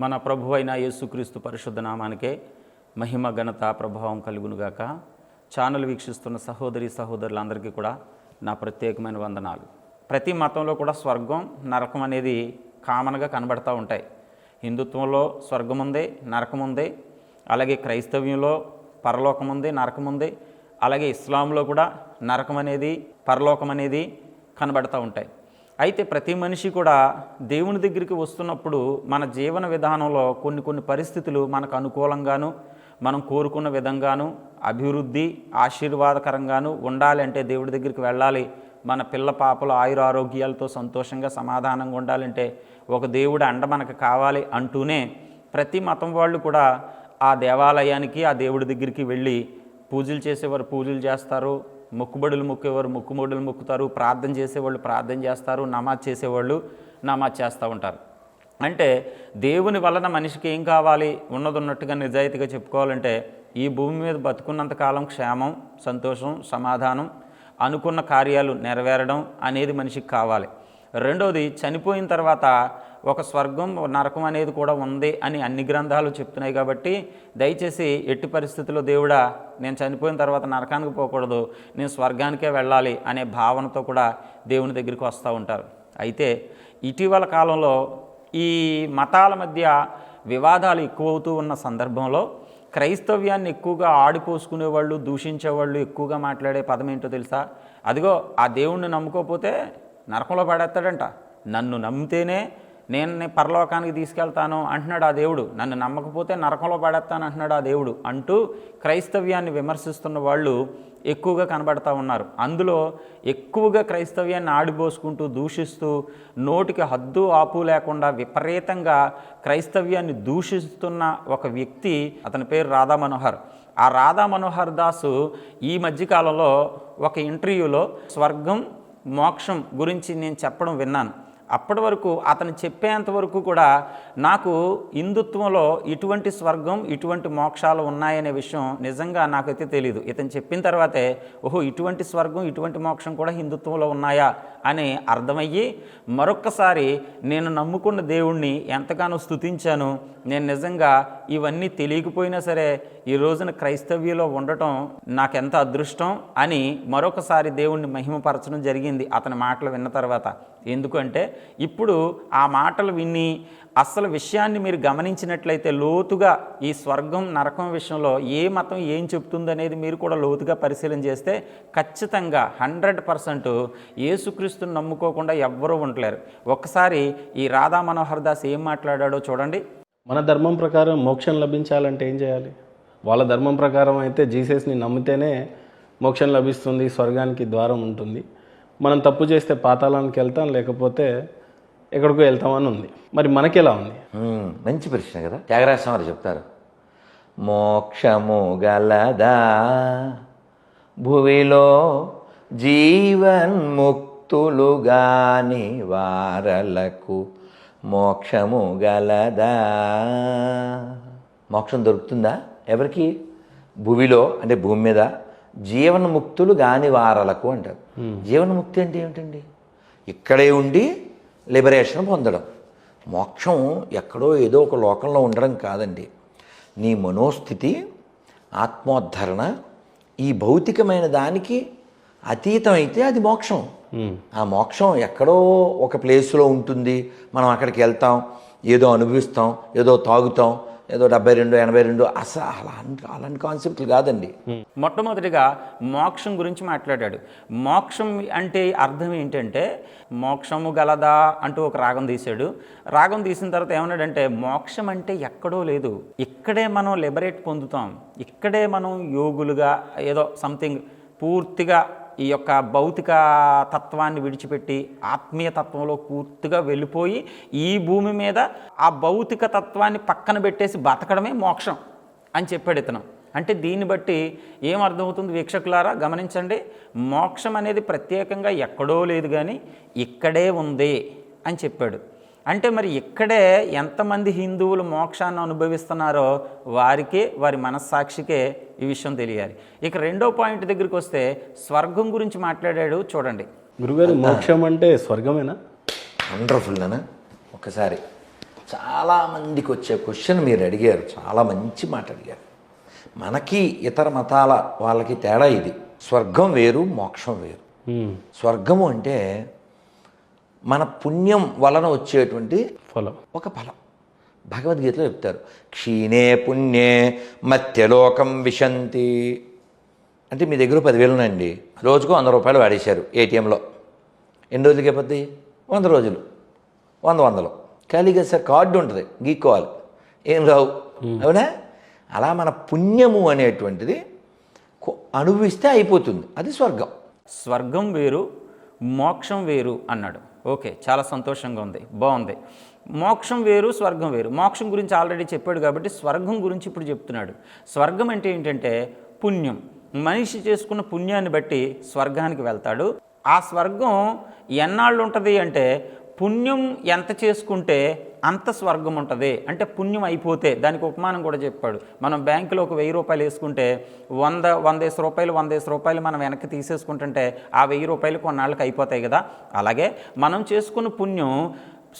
మన ప్రభు అయిన యేసుక్రీస్తు పరిశుద్ధ నామానికే మహిమ ఘనత ప్రభావం కలుగునుగాక. ఛానల్ వీక్షిస్తున్న సహోదరి సహోదరులందరికీ కూడా నా ప్రత్యేకమైన వందనాలు. ప్రతి మతంలో కూడా స్వర్గం నరకం అనేది కామన్గా కనబడతా ఉంటాయి. హిందుత్వంలో స్వర్గం ఉంది నరకం ఉంది అలాగే క్రైస్తవ్యంలో పరలోకం ఉంది నరకం ఉంది అలాగే ఇస్లాంలో కూడా నరకం అనేది పరలోకం అనేది కనబడతా ఉంటాయి. అయితే ప్రతి మనిషి కూడా దేవుని దగ్గరికి వస్తున్నప్పుడు మన జీవన విధానంలో కొన్ని కొన్ని పరిస్థితులు మనకు అనుకూలంగాను మనం కోరుకున్న విధంగాను అభివృద్ధి ఆశీర్వాదకరంగాను ఉండాలంటే దేవుడి దగ్గరికి వెళ్ళాలి. మన పిల్ల పాపలు ఆయుర ఆరోగ్యాలతో సంతోషంగా సమాధానంగా ఉండాలంటే ఒక దేవుడు అండ మనకు కావాలి అంటూనే ప్రతి మతం వాళ్ళు కూడా ఆ దేవాలయానికి ఆ దేవుడి దగ్గరికి వెళ్ళి పూజలు చేసేవారు పూజలు చేస్తారు. మొక్కుబడులు మొక్కేవారు మొక్కుబడులు మొక్కుతారు ప్రార్థన చేసేవాళ్ళు ప్రార్థన చేస్తారు నమాజ్ చేసేవాళ్ళు నమాజ్ చేస్తూ ఉంటారు. అంటే దేవుని వలన మనిషికి ఏం కావాలి? ఉన్నది ఉన్నట్టుగా నిజాయితీగా చెప్పుకోవాలంటే ఈ భూమి మీద బతుకున్నంత కాలం క్షేమం సంతోషం సమాధానం అనుకున్న కార్యాలు నెరవేరడం అనేది మనిషికి కావాలి. రెండవది చనిపోయిన తర్వాత ఒక స్వర్గం నరకం అనేది కూడా ఉంది అని అన్ని గ్రంథాలు చెప్తున్నాయి కాబట్టి దయచేసి ఎట్టి పరిస్థితుల్లో దేవుడా నేను చనిపోయిన తర్వాత నరకానికి పోకూడదు నేను స్వర్గానికే వెళ్ళాలి అనే భావనతో కూడా దేవుని దగ్గరికి వస్తూ ఉంటారు. అయితే ఇటీవల కాలంలో ఈ మతాల మధ్య వివాదాలు ఎక్కువవుతూ ఉన్న సందర్భంలో క్రైస్తవ్యాన్ని ఎక్కువగా ఆడిపోసుకునేవాళ్ళు దూషించేవాళ్ళు ఎక్కువగా మాట్లాడే పదం ఏంటో తెలుసా? అదిగో ఆ దేవుణ్ణి నమ్ముకోకపోతే నరకంలో పడేస్తాడంట. నన్ను నమ్మితేనే నేను పరలోకానికి తీసుకెళ్తాను అంటున్నాడు ఆ దేవుడు. నన్ను నమ్మకపోతే నరకంలో పడేస్తాను అంటున్నాడు ఆ దేవుడు. అంటూ క్రైస్తవ్యాన్ని విమర్శిస్తున్న వాళ్ళు ఎక్కువగా కనబడతా ఉన్నారు. అందులో ఎక్కువగా క్రైస్తవ్యాన్ని ఆడిపోసుకుంటూ దూషిస్తూ నోటికి హద్దు ఆపు లేకుండా విపరీతంగా క్రైస్తవ్యాన్ని దూషిస్తున్న ఒక వ్యక్తి అతని పేరు రాధా మనోహర్. ఆ రాధా మనోహర్ దాసు ఈ మధ్యకాలంలో ఒక ఇంటర్వ్యూలో స్వర్గం మోక్షం గురించి నేను చెప్పడం విన్నాను. అప్పటి వరకు అతను చెప్పేంత వరకు కూడా నాకు హిందుత్వంలో ఇటువంటి స్వర్గం ఇటువంటి మోక్షాలు ఉన్నాయనే విషయం నిజంగా నాకైతే తెలియదు ఇతను చెప్పిన తర్వాతే ఓహో ఇటువంటి స్వర్గం ఇటువంటి మోక్షం కూడా హిందుత్వంలో ఉన్నాయా అని అర్థమయ్యి మరొక్కసారి నేను నమ్ముకున్న దేవుణ్ణి ఎంతగానో స్తుతించాను. నేను నిజంగా ఇవన్నీ తెలియకపోయినా సరే ఈ రోజున క్రైస్తవ్యంలో ఉండటం నాకెంత అదృష్టం అని మరొకసారి దేవుణ్ణి మహిమపరచడం జరిగింది అతని మాటలు విన్న తర్వాత. ఎందుకంటే ఇప్పుడు ఆ మాటలు విని అసలు విషయాన్ని మీరు గమనించినట్లయితే లోతుగా ఈ స్వర్గం నరకం విషయంలో ఏ మతం ఏం చెప్తుందనేది మీరు కూడా లోతుగా పరిశీలన చేస్తే ఖచ్చితంగా హండ్రెడ్ పర్సెంట్ యేసుక్రీస్తుని నమ్ముకోకుండా ఎవ్వరూ ఉండలేరు. ఒక్కసారి ఈ రాధా మనోహర్ దాస్ ఏం మాట్లాడాడో చూడండి. మన ధర్మం ప్రకారం మోక్షం లభించాలంటే ఏం చేయాలి? వాళ్ళ ధర్మం ప్రకారం అయితే జీసస్ని నమ్మితేనే మోక్షం లభిస్తుంది స్వర్గానికి ద్వారం ఉంటుంది. మనం తప్పు చేస్తే పాతాళానికి వెళ్తాం లేకపోతే ఎక్కడికో వెళ్తామని ఉంది. మరి మనకి ఎలా ఉంది మంచి ప్రశ్న కదా. త్యాగరాజ వారు చెప్తారు. మోక్షము గలదా? భువిలో జీవన్ముక్తులు గాని వారలకు మోక్షము గలదా? మోక్షం దొరుకుతుందా? ఎవరికి? భూమిలో అంటే భూమి మీద జీవన్ముక్తులు గాని వారలకు అంటారు. జీవన్ముక్తి అంటే ఏమిటండి? ఇక్కడే ఉండి లిబరేషన్ పొందడం. మోక్షం ఎక్కడో ఏదో ఒక లోకంలో ఉండడం కాదండి. నీ మనోస్థితి ఆత్మోద్ధరణ ఈ భౌతికమైన దానికి అతీతం అయితే అది మోక్షం. ఆ మోక్షం ఎక్కడో ఒక ప్లేస్లో ఉంటుంది. మనం అక్కడికి వెళ్తాం ఏదో అనుభవిస్తాం ఏదో తాగుతాం ఏదో డెబ్బై రెండు ఎనభై రెండు అసలు అలా అలాంటి కాన్సెప్ట్లు కాదండి. మొట్టమొదటిగా మోక్షం గురించి మాట్లాడాడు. మోక్షం అంటే అర్థం ఏంటంటే మోక్షము గలదా అంటూ ఒక రాగం తీశాడు. రాగం తీసిన తర్వాత ఏమన్నాడంటే మోక్షం అంటే ఎక్కడో లేదు. ఇక్కడే మనం లిబరేట్ పొందుతాం. ఇక్కడే మనం యోగులుగా ఏదో సంథింగ్ పూర్తిగా ఈ యొక్క భౌతిక తత్వాన్ని విడిచిపెట్టి ఆత్మీయ తత్వంలో పూర్తిగా వెళ్ళిపోయి ఈ భూమి మీద ఆ భౌతిక తత్వాన్ని పక్కన పెట్టేసి బతకడమే మోక్షం అని చెప్పాడు ఇతను. అంటే దీన్ని బట్టి ఏం అర్థమవుతుంది వీక్షకులారా? గమనించండి మోక్షం అనేది ప్రత్యేకంగా ఎక్కడో లేదు కానీ ఇక్కడే ఉంది అని చెప్పాడు. అంటే మరి ఇక్కడే ఎంతమంది హిందువులు మోక్షాన్ని అనుభవిస్తున్నారో వారికే వారి మనస్సాక్షికే ఈ విషయం తెలియాలి. ఇక రెండో పాయింట్ దగ్గరికి వస్తే స్వర్గం గురించి మాట్లాడాడు చూడండి. గురుగారు మోక్షం అంటే స్వర్గమేనా? వండర్ఫుల్ నాన్న ఒకసారి చాలామందికి వచ్చే క్వశ్చన్ మీరు అడిగారు. చాలా మంచి మాట అడిగారు. మనకి ఇతర మతాల వాళ్ళకి తేడా ఇది. స్వర్గం వేరు మోక్షం వేరు. స్వర్గము అంటే మన పుణ్యం వలన వచ్చేటువంటి ఫలం. ఒక ఫలం. భగవద్గీతలో చెప్తారు. క్షీణే పుణ్యే మత్యలోకం విశంతి. అంటే మీ దగ్గర పదివేలు ఉన్నాయండి. రోజుకు వంద రూపాయలు వాడేశారు ఏటీఎంలో. ఎన్ని రోజులకి అయిపోద్ది? వంద రోజులు. వంద వందలు. ఖాళీగా సార్ కార్డు ఉంటుంది. గీక్కోవాలి. ఏం రావు. అవునా? అలా మన పుణ్యము అనేటువంటిది అనుభవిస్తే అయిపోతుంది. అది స్వర్గం. స్వర్గం వేరు మోక్షం వేరు అన్నాడు. ఓకే చాలా సంతోషంగా ఉంది. బాగుంది. మోక్షం వేరు స్వర్గం వేరు. మోక్షం గురించి ఆల్రెడీ చెప్పాడు కాబట్టి స్వర్గం గురించి ఇప్పుడు చెప్తున్నాడు. స్వర్గం అంటే ఏంటంటే పుణ్యం. మనిషి చేసుకున్న పుణ్యాన్ని బట్టి స్వర్గానికి వెళ్తాడు. ఆ స్వర్గం ఎన్నాళ్ళు ఉంటుంది అంటే పుణ్యం ఎంత చేసుకుంటే అంత స్వర్గం ఉంటుంది. అంటే పుణ్యం అయిపోతే దానికి ఉపమానం కూడా చెప్పాడు. మనం బ్యాంకులో ఒక వెయ్యి రూపాయలు వేసుకుంటే వంద వందేసి రూపాయలు వందేసి రూపాయలు మనం వెనక్కి తీసేసుకుంటుంటే ఆ వెయ్యి రూపాయలు కొన్నాళ్ళకి అయిపోతాయి కదా. అలాగే మనం చేసుకున్న పుణ్యం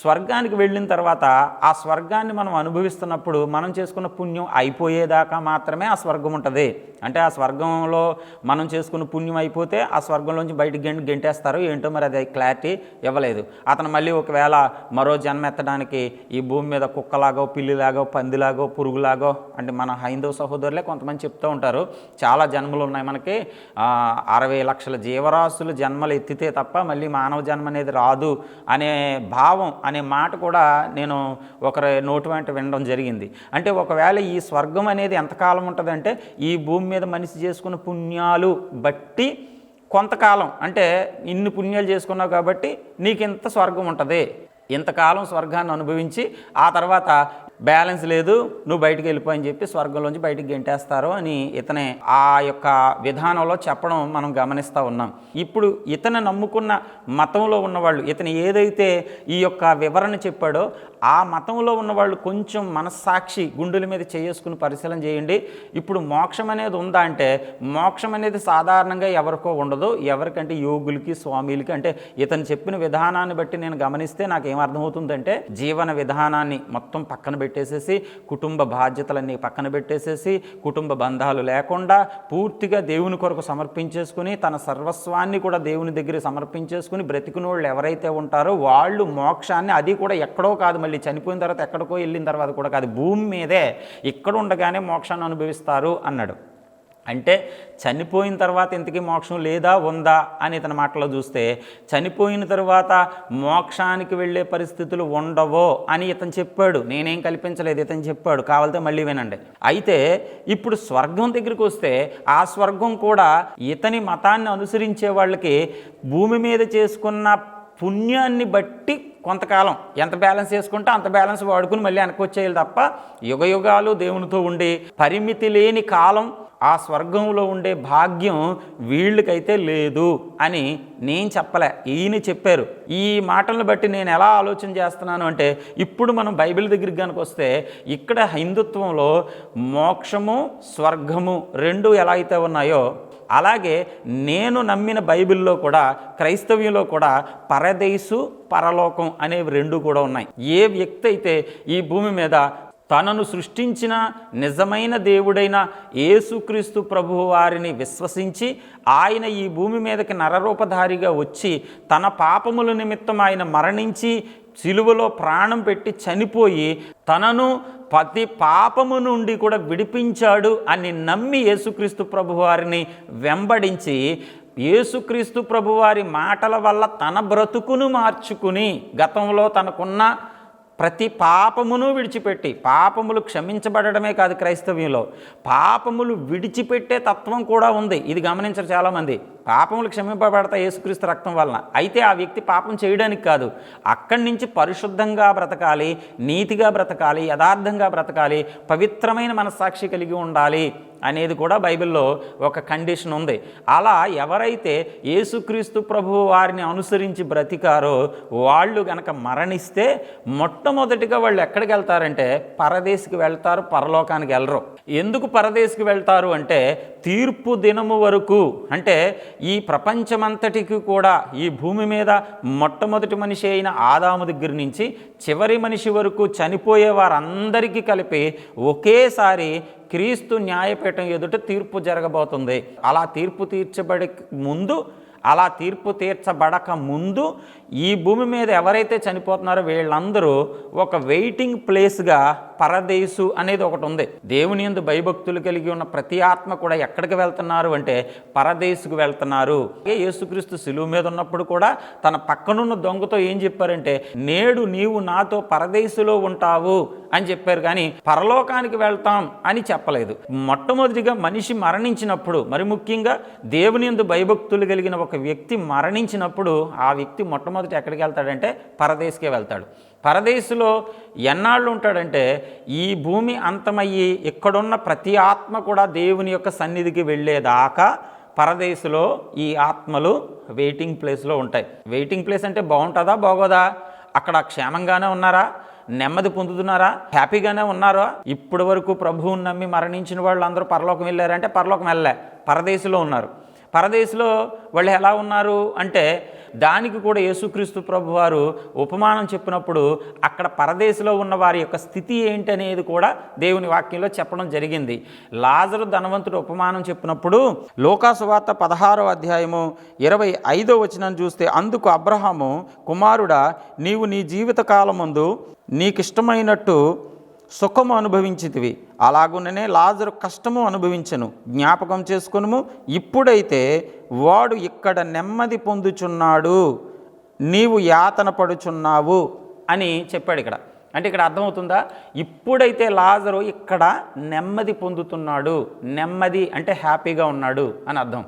స్వర్గానికి వెళ్ళిన తర్వాత ఆ స్వర్గాన్ని మనం అనుభవిస్తున్నప్పుడు మనం చేసుకున్న పుణ్యం అయిపోయేదాకా మాత్రమే ఆ స్వర్గం ఉంటుంది. అంటే ఆ స్వర్గంలో మనం చేసుకున్న పుణ్యం అయిపోతే ఆ స్వర్గంలోంచి బయటికి గెంట గెంటేస్తారు. ఏంటో మరి అది క్లారిటీ ఇవ్వలేదు. అతను మళ్ళీ ఒకవేళ మరో జన్మ ఎత్తడానికి ఈ భూమి మీద కుక్కలాగో పిల్లిలాగో పందిలాగో పురుగులాగో అంటే మన హైందవ సహోదరులే కొంతమంది చెప్తూ ఉంటారు. చాలా జన్మలు ఉన్నాయి మనకి. అరవై లక్షల జీవరాశులు జన్మలు ఎత్తితే తప్ప మళ్ళీ మానవ జన్మ అనేది రాదు అనే భావం అనే మాట కూడా నేను ఒకరి నోటి వెంట వినడం జరిగింది. అంటే ఒకవేళ ఈ స్వర్గం అనేది ఎంతకాలం ఉంటుందంటే ఈ భూమి మీద మనిషి చేసుకున్న పుణ్యాలు బట్టి కొంతకాలం. అంటే ఇన్ని పుణ్యాలు చేసుకున్నావు కాబట్టి నీకు ఇంత స్వర్గం ఉంటుంది. ఇంతకాలం స్వర్గాన్ని అనుభవించి ఆ తర్వాత బ్యాలెన్స్ లేదు నువ్వు బయటికి వెళ్ళిపోయి అని చెప్పి స్వర్గంలోంచి బయటికి గెంటేస్తారు అని ఇతనే ఆ యొక్క విధానంలో చెప్పడం మనం గమనిస్తూ ఉన్నాం. ఇప్పుడు ఇతను నమ్ముకున్న మతంలో ఉన్నవాళ్ళు ఇతను ఏదైతే ఈ యొక్క వివరణ చెప్పాడో ఆ మతంలో ఉన్నవాళ్ళు కొంచెం మనస్సాక్షి గుండెల మీద చేసుకుని పరిశీలన చేయండి. ఇప్పుడు మోక్షం అనేది ఉందా అంటే మోక్షం అనేది సాధారణంగా ఎవరికో ఉండదు. ఎవరికంటే యోగులకి స్వామిలకి అంటే ఇతను చెప్పిన విధానాన్ని బట్టి నేను గమనిస్తే నాకు ఏం అర్థమవుతుందంటే జీవన విధానాన్ని మొత్తం పక్కన పెట్టేసేసి కుటుంబ బాధ్యతలన్నీ పక్కన పెట్టేసేసి కుటుంబ బంధాలు లేకుండా పూర్తిగా దేవుని కొరకు సమర్పించేసుకుని తన సర్వస్వాన్ని కూడా దేవుని దగ్గర సమర్పించేసుకుని బ్రతికిన వాళ్ళు ఎవరైతే ఉంటారో వాళ్ళు మోక్షాన్ని అది కూడా ఎక్కడో కాదు మళ్ళీ చనిపోయిన తర్వాత ఎక్కడికో వెళ్ళిన తర్వాత కూడా కాదు భూమి మీదే ఇక్కడ ఉండగానే మోక్షాన్ని అనుభవిస్తారు అన్నాడు. అంటే చనిపోయిన తర్వాత ఇంతకీ మోక్షం లేదా ఉందా అని ఇతని మాటలో చూస్తే చనిపోయిన తర్వాత మోక్షానికి వెళ్ళే పరిస్థితులు ఉండవో అని ఇతను చెప్పాడు. నేనేం కల్పించలేదు ఇతను చెప్పాడు. కావాలితే మళ్ళీ వినండి. అయితే ఇప్పుడు స్వర్గం దగ్గరికి వస్తే ఆ స్వర్గం కూడా ఇతని మతాన్ని అనుసరించే వాళ్ళకి భూమి మీద చేసుకున్న పుణ్యాన్ని బట్టి కొంతకాలం ఎంత బ్యాలెన్స్ చేసుకుంటే అంత బ్యాలెన్స్ వాడుకుని మళ్ళీ వెనక్కి వచ్చేయాలి తప్ప యుగ యుగాలు దేవునితో ఉండి పరిమితి లేని కాలం ఆ స్వర్గంలో ఉండే భాగ్యం వీళ్ళకైతే లేదు అని నేను చెప్పలే. ఈయన చెప్పారు. ఈ మాటలను బట్టి నేను ఎలా ఆలోచన చేస్తున్నాను అంటే ఇప్పుడు మనం బైబిల్ దగ్గరికి కనుక వస్తే ఇక్కడ హిందుత్వంలో మోక్షము స్వర్గము రెండు ఎలా అయితే ఉన్నాయో అలాగే నేను నమ్మిన బైబిల్లో కూడా క్రైస్తవ్యంలో కూడా పరదేశు పరలోకం అనేవి రెండు కూడా ఉన్నాయి. ఏ వ్యక్తి అయితే ఈ భూమి మీద తనను సృష్టించిన నిజమైన దేవుడైన యేసుక్రీస్తు ప్రభువు వారిని విశ్వసించి ఆయన ఈ భూమి మీదకి నరరూపధారిగా వచ్చి తన పాపముల నిమిత్తం ఆయన మరణించి సిలువలో ప్రాణం పెట్టి చనిపోయి తనను ప్రతి పాపము నుండి కూడా విడిపించాడు అని నమ్మి యేసుక్రీస్తు ప్రభువారిని వెంబడించి యేసుక్రీస్తు ప్రభువారి మాటల వల్ల తన బ్రతుకును మార్చుకుని గతంలో తనకున్న ప్రతి పాపమును విడిచిపెట్టి పాపములు క్షమించబడమే కాదు క్రైస్తవ్యంలో. పాపములు విడిచిపెట్టే తత్వం కూడా ఉంది. ఇది గమనించరు చాలామంది. పాపములు క్షమింపబడతాయి యేసుక్రీస్తు రక్తం వలన. అయితే ఆ వ్యక్తి పాపం చేయడానికి కాదు. అక్కడి నుంచి పరిశుద్ధంగా బ్రతకాలి నీతిగా బ్రతకాలి యథార్థంగా బ్రతకాలి పవిత్రమైన మనస్సాక్షి కలిగి ఉండాలి. అనేది కూడా బైబిల్లో ఒక కండిషన్ ఉంది. అలా ఎవరైతే యేసుక్రీస్తు ప్రభు వారిని అనుసరించి బ్రతికారో వాళ్ళు గనక మరణిస్తే మొట్టమొదటిగా వాళ్ళు ఎక్కడికి వెళ్తారంటే పరదేశికి వెళ్తారు పరలోకానికి వెళ్ళరు. ఎందుకు పరదేశికి వెళ్తారు అంటే తీర్పు దినము వరకు అంటే ఈ ప్రపంచమంతటికి కూడా ఈ భూమి మీద మొట్టమొదటి మనిషి అయిన ఆదాము దగ్గర నుంచి చివరి మనిషి వరకు చనిపోయే వారందరికీ కలిపి ఒకేసారి క్రీస్తు న్యాయపీఠం ఎదుట తీర్పు జరగబోతుంది. అలా తీర్పు తీర్చబడి ముందు అలా తీర్పు తీర్చబడక ముందు ఈ భూమి మీద ఎవరైతే చనిపోతున్నారో వీళ్ళందరూ ఒక వెయిటింగ్ ప్లేస్గా పరదేశు అనేది ఒకటి ఉంది. దేవుని ఎందు భయభక్తులు కలిగి ఉన్న ప్రతి ఆత్మ కూడా ఎక్కడికి వెళ్తున్నారు అంటే పరదేశుకు వెళ్తున్నారు. యేసుక్రీస్తు సిలువు మీద ఉన్నప్పుడు కూడా తన పక్కనున్న దొంగతో ఏం చెప్పారంటే నేడు నీవు నాతో పరదేశులో ఉంటావు అని చెప్పారు. కానీ పరలోకానికి వెళ్తాం అని చెప్పలేదు. మొట్టమొదటిగా మనిషి మరణించినప్పుడు మరి ముఖ్యంగా దేవుని ఎందు భయభక్తులు కలిగిన ఒక వ్యక్తి మరణించినప్పుడు ఆ వ్యక్తి మొట్టమొదటి ఎక్కడికి వెళ్తాడంటే పరదేశకే వెళ్తాడు. పరదేశులో ఎన్నాళ్ళు ఉంటాడంటే ఈ భూమి అంతమయ్యి ఇక్కడున్న ప్రతి ఆత్మ కూడా దేవుని యొక్క సన్నిధికి వెళ్ళేదాకా పరదేశులో ఈ ఆత్మలు వెయిటింగ్ ప్లేస్లో ఉంటాయి. వెయిటింగ్ ప్లేస్ అంటే బాగుంటుందా? బాగోదా? అక్కడ క్షేమంగానే ఉన్నారా? నెమ్మది పొందుతున్నారా? హ్యాపీగానే ఉన్నారా? ఇప్పటి వరకు ప్రభువుని నమ్మి మరణించిన వాళ్ళు అందరూ పరలోకం వెళ్ళారంటే పరలోకం వెళ్ళలే. పరదేశంలో ఉన్నారు. పరదేశంలో వాళ్ళు ఎలా ఉన్నారు అంటే దానికి కూడా యేసుక్రీస్తు ప్రభు వారు ఉపమానం చెప్పినప్పుడు అక్కడ పరదేశంలో ఉన్న వారి యొక్క స్థితి ఏంటి అనేది కూడా దేవుని వాక్యంలో చెప్పడం జరిగింది. లాజరు ధనవంతుడు ఉపమానం చెప్పినప్పుడు లోకాసువార్త పదహారో అధ్యాయము ఇరవై ఐదో వచనం చూస్తే అందుకు అబ్రహాము కుమారుడా నీవు నీ జీవితకాలమందు నీకిష్టమైనట్టు సుఖము అనుభవించితివి. అలాగుననే లాజరు కష్టము అనుభవించను. జ్ఞాపకం చేసుకును ఇప్పుడైతే వాడు ఇక్కడ నెమ్మది పొందుచున్నాడు నీవు యాతన పడుచున్నావు అని చెప్పాడు ఇక్కడ. అంటే ఇక్కడ అర్థమవుతుందా? ఇప్పుడైతే లాజరు ఇక్కడ నెమ్మది పొందుతున్నాడు నెమ్మది అంటే హ్యాపీగా ఉన్నాడు అని అర్థం.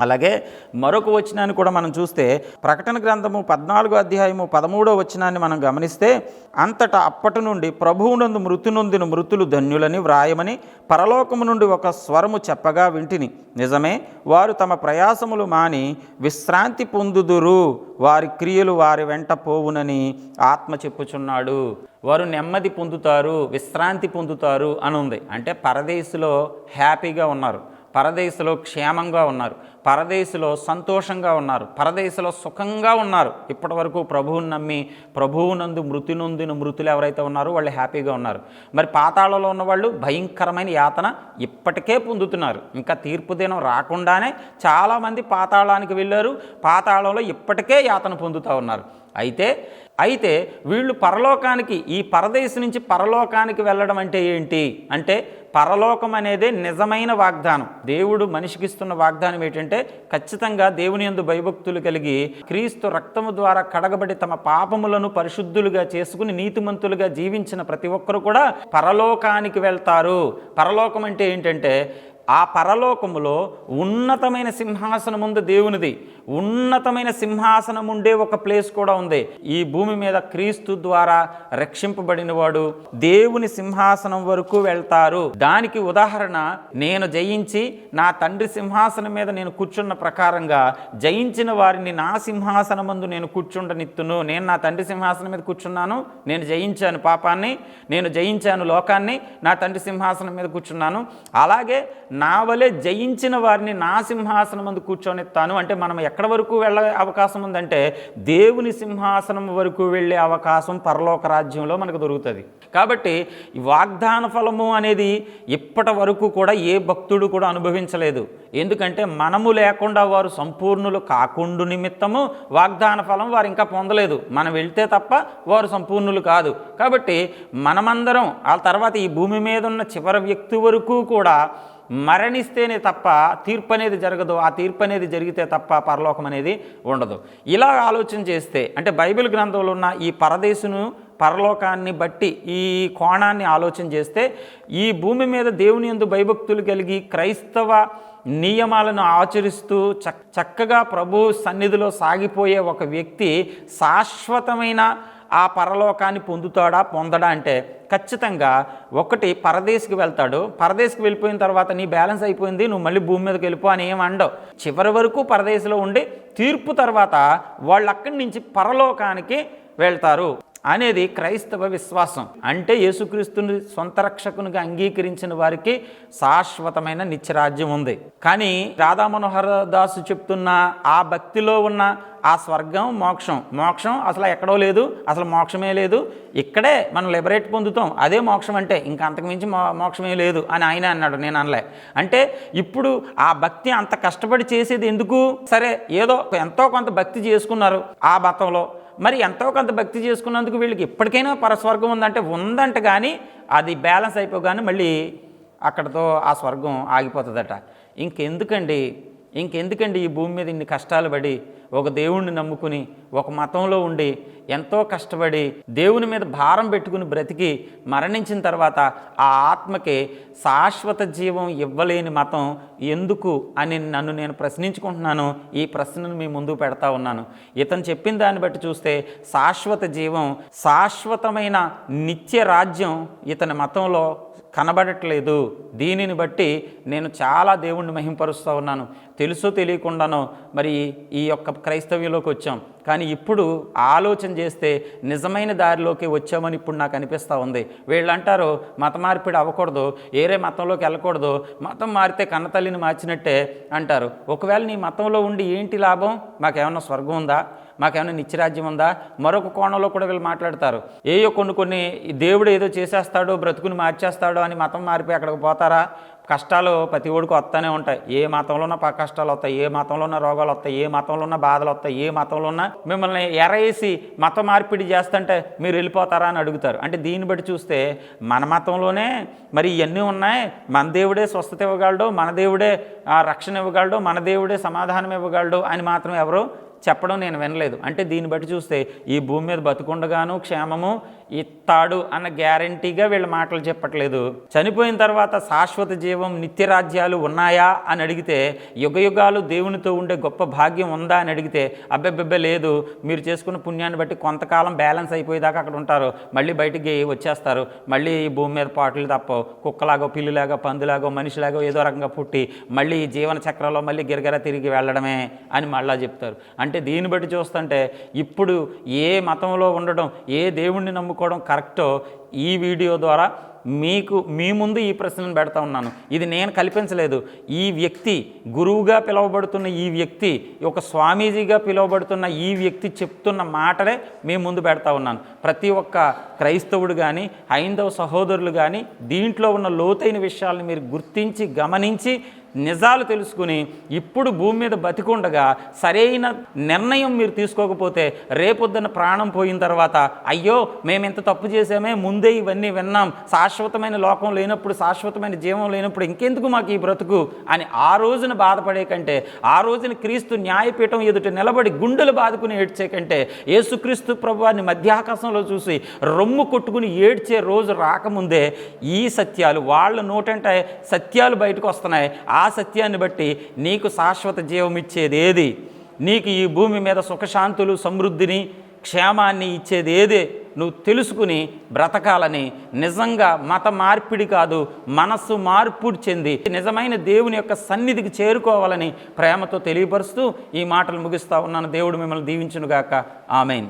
అలాగే మరొక వచనాన్ని కూడా మనం చూస్తే ప్రకటన గ్రంథము పద్నాలుగో అధ్యాయము పదమూడో వచనాన్ని మనం గమనిస్తే అంతటా అప్పటి నుండి ప్రభువునందు మృతునొందిన మృతులు ధన్యులని వ్రాయమని పరలోకము నుండి ఒక స్వరము చెప్పగా వింటిని. నిజమే వారు తమ ప్రయాసములు మాని విశ్రాంతి పొందుదురు. వారి క్రియలు వారి వెంట పోవునని ఆత్మ చెప్పుచున్నాడు. వారు నెమ్మది పొందుతారు విశ్రాంతి పొందుతారు అని ఉంది అంటే పరదేశులో హ్యాపీగా ఉన్నారు పరదేశంలో క్షేమంగా ఉన్నారు. పరదేశంలో సంతోషంగా ఉన్నారు. పరదేశిలో సుఖంగా ఉన్నారు. ఇప్పటి వరకు ప్రభువుని నమ్మి ప్రభువునందు మృతి నొందిన మృతులు ఎవరైతే ఉన్నారో వాళ్ళు హ్యాపీగా ఉన్నారు. మరి పాతాళంలో ఉన్న వాళ్ళు భయంకరమైన యాతన ఇప్పటికే పొందుతున్నారు. ఇంకా తీర్పు దినం రాకుండానే చాలామంది పాతాళానికి వెళ్ళారు. పాతాళంలో ఇప్పటికే యాతన పొందుతూ ఉన్నారు. అయితే అయితే వీళ్ళు పరలోకానికి ఈ పరదేశం నుంచి పరలోకానికి వెళ్ళడం అంటే ఏంటి? అంటే పరలోకం అనేది నిజమైన వాగ్దానం. దేవుడు మనిషికి ఇస్తున్న వాగ్దానం ఏంటంటే ఖచ్చితంగా దేవుని యందు భయభక్తులు కలిగి క్రీస్తు రక్తము ద్వారా కడగబడి తమ పాపములను పరిశుద్ధులుగా చేసుకుని నీతిమంతులుగా జీవించిన ప్రతి ఒక్కరు కూడా పరలోకానికి వెళ్తారు. పరలోకం అంటే ఏంటంటే ఆ పరలోకములో ఉన్నతమైన సింహాసనం ముందు దేవునిది. ఉన్నతమైన సింహాసనం ఉండే ఒక ప్లేస్ కూడా ఉంది. ఈ భూమి మీద క్రీస్తు ద్వారా రక్షింపబడిన వాడు దేవుని సింహాసనం వరకు వెళ్తారు. దానికి ఉదాహరణ నేను జయించి నా తండ్రి సింహాసనం మీద నేను కూర్చున్న ప్రకారంగా జయించిన వారిని నా సింహాసనం ముందు నేను కూర్చుండనిత్తును. నేను నా తండ్రి సింహాసనం మీద కూర్చున్నాను నేను జయించాను పాపాన్ని నేను జయించాను లోకాన్ని నా తండ్రి సింహాసనం మీద కూర్చున్నాను. అలాగే నా వలె జయించిన వారిని నా సింహాసనం ముందు కూర్చొనిస్తాను అంటే మనం ఎక్కడ వరకు వెళ్ళే అవకాశం ఉందంటే దేవుని సింహాసనం వరకు వెళ్ళే అవకాశం పరలోక రాజ్యంలో మనకు దొరుకుతుంది. కాబట్టి వాగ్దాన ఫలము అనేది ఇప్పటి వరకు కూడా ఏ భక్తుడు కూడా అనుభవించలేదు. ఎందుకంటే మనము లేకుండా వారు సంపూర్ణులు కాకుండు నిమిత్తము వాగ్దాన ఫలం వారు ఇంకా పొందలేదు. మనం వెళ్తే తప్ప వారు సంపూర్ణులు కాదు. కాబట్టి మనమందరం ఆ తర్వాత ఈ భూమి మీద ఉన్న చివరి వ్యక్తి వరకు కూడా మరణిస్తేనే తప్ప తీర్పు అనేది జరగదు ఆ తీర్పు అనేది జరిగితే తప్ప పరలోకం అనేది ఉండదు. ఇలా ఆలోచన చేస్తే అంటే బైబిల్ గ్రంథంలో ఉన్న ఈ పరదేశును పరలోకాన్ని బట్టి ఈ కోణాన్ని ఆలోచన చేస్తే ఈ భూమి మీద దేవుని యందు భయభక్తులు కలిగి క్రైస్తవ నియమాలను ఆచరిస్తూ చక్ చక్కగా ప్రభు సన్నిధిలో సాగిపోయే ఒక వ్యక్తి శాశ్వతమైన ఆ పరలోకాన్ని పొందుతాడా పొందడా అంటే ఖచ్చితంగా ఒకటి పరదేశికి వెళ్తాడు. పరదేశికి వెళ్ళిపోయిన తర్వాత నీ బ్యాలెన్స్ అయిపోయింది నువ్వు మళ్ళీ భూమి మీదకి వెళ్ళిపో అని ఏం అండవు చివరి వరకు పరదేశంలో ఉండి తీర్పు తర్వాత వాళ్ళు అక్కడి నుంచి పరలోకానికి వెళ్తారు. అనేది క్రైస్తవ విశ్వాసం. అంటే యేసుక్రీస్తుని సొంత రక్షకునిగా అంగీకరించిన వారికి శాశ్వతమైన నిత్యరాజ్యం ఉంది. కానీ రాధా మనోహర దాసు చెప్తున్న ఆ భక్తిలో ఉన్న ఆ స్వర్గం మోక్షం. మోక్షం అసలు ఎక్కడో లేదు అసలు మోక్షమే లేదు. ఇక్కడే మనం లిబరేట్ పొందుతాం. అదే మోక్షం అంటే ఇంకా అంతకుమించి మో మోక్షమే లేదు అని ఆయన అన్నాడు నేను అనలే. అంటే ఇప్పుడు ఆ భక్తి అంత కష్టపడి చేసేది ఎందుకు? సరే ఏదో ఎంతో కొంత భక్తి చేసుకున్నారు ఆ మతంలో. మరి ఎంతో కొంత భక్తి చేసుకున్నందుకు వీళ్ళకి ఇప్పటికైనా పరస్వర్గం ఉందంటే ఉందంట కానీ అది బ్యాలెన్స్ అయిపోగానే మళ్ళీ అక్కడతో ఆ స్వర్గం ఆగిపోతుందట. ఇంకెందుకండి? ఇంకెందుకండి ఈ భూమి మీద ఇన్ని కష్టాలు పడి ఒక దేవుణ్ణి నమ్ముకుని ఒక మతంలో ఉండి ఎంతో కష్టపడి దేవుని మీద భారం పెట్టుకుని బ్రతికి మరణించిన తర్వాత ఆ ఆత్మకి శాశ్వత జీవం ఇవ్వలేని మతం ఎందుకు అని నన్ను నేను ప్రశ్నించుకుంటున్నాను. ఈ ప్రశ్నను మీ ముందు పెడతా ఉన్నాను. ఇతను చెప్పిన దాన్ని బట్టి చూస్తే శాశ్వత జీవం శాశ్వతమైన నిత్య రాజ్యం ఇతని మతంలో కనబడట్లేదు. దీనిని బట్టి నేను చాలా దేవుణ్ణి మహింపరుస్తూ ఉన్నాను. తెలుసో తెలియకుండానో మరి ఈ యొక్క క్రైస్తవ్యంలోకి వచ్చాం. కానీ ఇప్పుడు ఆలోచన చేస్తే నిజమైన దారిలోకి వచ్చామని ఇప్పుడు నాకు అనిపిస్తూ ఉంది. వీళ్ళు అంటారు మత మార్పిడి అవ్వకూడదు ఏరే మతంలోకి వెళ్ళకూడదు మతం మారితే కన్నతల్లిని మార్చినట్టే అంటారు. ఒకవేళ నీ మతంలో ఉండి ఏంటి లాభం? మాకేమన్నా స్వర్గం ఉందా? మాకేమైనా నిత్యరాజ్యం ఉందా? మరొక కోణంలో కూడా వీళ్ళు మాట్లాడతారు. ఏయో కొన్ని కొన్ని దేవుడు ఏదో చేసేస్తాడో బ్రతుకుని మార్చేస్తాడో అని మతం మారిపోయి అక్కడికి పోతారా? కష్టాలు ప్రతి ఒడికి వస్తూనే ఉంటాయి. ఏ మతంలో ఉన్న ప- కష్టాలు వస్తాయి ఏ మతంలో ఉన్న రోగాలు వస్తాయి ఏ మతంలో ఉన్న బాధలు వస్తాయి ఏ మతంలో ఉన్న మిమ్మల్ని ఎరేసి మత మార్పిడి చేస్తుంటే మీరు వెళ్ళిపోతారా అని అడుగుతారు. అంటే దీన్ని బట్టి చూస్తే మన మతంలోనే మరి ఇవన్నీ ఉన్నాయి. మన దేవుడే స్వస్థత ఇవ్వగలడు మన దేవుడే రక్షణ ఇవ్వగలడు మన దేవుడే సమాధానం ఇవ్వగలడు అని మాత్రం ఎవరు చెప్పడం నేను వినలేదు. అంటే దీన్ని బట్టి చూస్తే ఈ భూమి మీద బతుకుండగాను క్షేమము ఇస్తాడు అన్న గ్యారంటీగా వీళ్ళ మాటలు చెప్పట్లేదు. చనిపోయిన తర్వాత శాశ్వత జీవం నిత్యరాజ్యాలు ఉన్నాయా అని అడిగితే యుగయుగాలు దేవునితో ఉండే గొప్ప భాగ్యం ఉందా అని అడిగితే అబ్బెబ్బెబ్బే లేదు మీరు చేసుకున్న పుణ్యాన్ని బట్టి కొంతకాలం బ్యాలెన్స్ అయిపోయేదాకా అక్కడ ఉంటారు. మళ్ళీ బయటికి వచ్చేస్తారు. మళ్ళీ ఈ భూమి మీద పాటలు తప్ప కుక్కలాగో పిల్లిలాగో పందులాగో మనిషిలాగో ఏదో రకంగా పుట్టి మళ్ళీ ఈ జీవన చక్రంలో మళ్ళీ గిరగిర తిరిగి వెళ్ళడమే అని మళ్ళా చెప్తారు. అంటే దీన్ని బట్టి చూస్తుంటే ఇప్పుడు ఏ మతంలో ఉండడం ఏ దేవుణ్ణి నమ్ముకోవడం కరెక్టో ఈ వీడియో ద్వారా మీకు మీ ముందు ఈ ప్రశ్నను పెడతా ఉన్నాను. ఇది నేను కల్పించలేదు. ఈ వ్యక్తి గురువుగా పిలువబడుతున్న ఈ వ్యక్తి ఒక స్వామీజీగా పిలువబడుతున్న ఈ వ్యక్తి చెప్తున్న మాటలే మీ ముందు పెడతా ఉన్నాను. ప్రతి ఒక్క క్రైస్తవుడు కానీ హైందవ సహోదరులు కానీ దీంట్లో ఉన్న లోతైన విషయాలను మీరు గుర్తించి గమనించి నిజాలు తెలుసుకుని ఇప్పుడు భూమి మీద బతికుండగా సరైన నిర్ణయం మీరు తీసుకోకపోతే రేపొద్దున ప్రాణం పోయిన తర్వాత అయ్యో మేము ఇంత తప్పు చేసామే ముందే ఇవన్నీ విన్నాం శాశ్వతమైన లోకం లేనప్పుడు శాశ్వతమైన జీవం లేనప్పుడు ఇంకెందుకు మాకు ఈ బ్రతుకు అని ఆ రోజున బాధపడే కంటే ఆ రోజున క్రీస్తు న్యాయపీఠం ఎదుట నిలబడి గుండెలు బాదుకుని ఏడ్చే కంటే యేసుక్రీస్తు ప్రభువాన్ని మధ్యాకాశంలో చూసి రొమ్ము కొట్టుకుని ఏడ్చే రోజు రాకముందే ఈ సత్యాలు వాళ్ళ నోటంటే సత్యాలు బయటకు వస్తున్నాయి. ఆ సత్యాన్ని బట్టి నీకు శాశ్వత జీవం ఇచ్చేది ఏది? నీకు ఈ భూమి మీద సుఖశాంతులు సమృద్ధిని క్షేమాన్ని ఇచ్చేది ఏదే? నువ్వు తెలుసుకుని బ్రతకాలని. నిజంగా మత మార్పిడి కాదు మనస్సు మార్పు చెంది. నిజమైన దేవుని యొక్క సన్నిధికి చేరుకోవాలని ప్రేమతో తెలియపరుస్తూ ఈ మాటలు ముగిస్తా ఉన్నాను. దేవుడు మిమ్మల్ని దీవించునుగాక. ఆమెన్.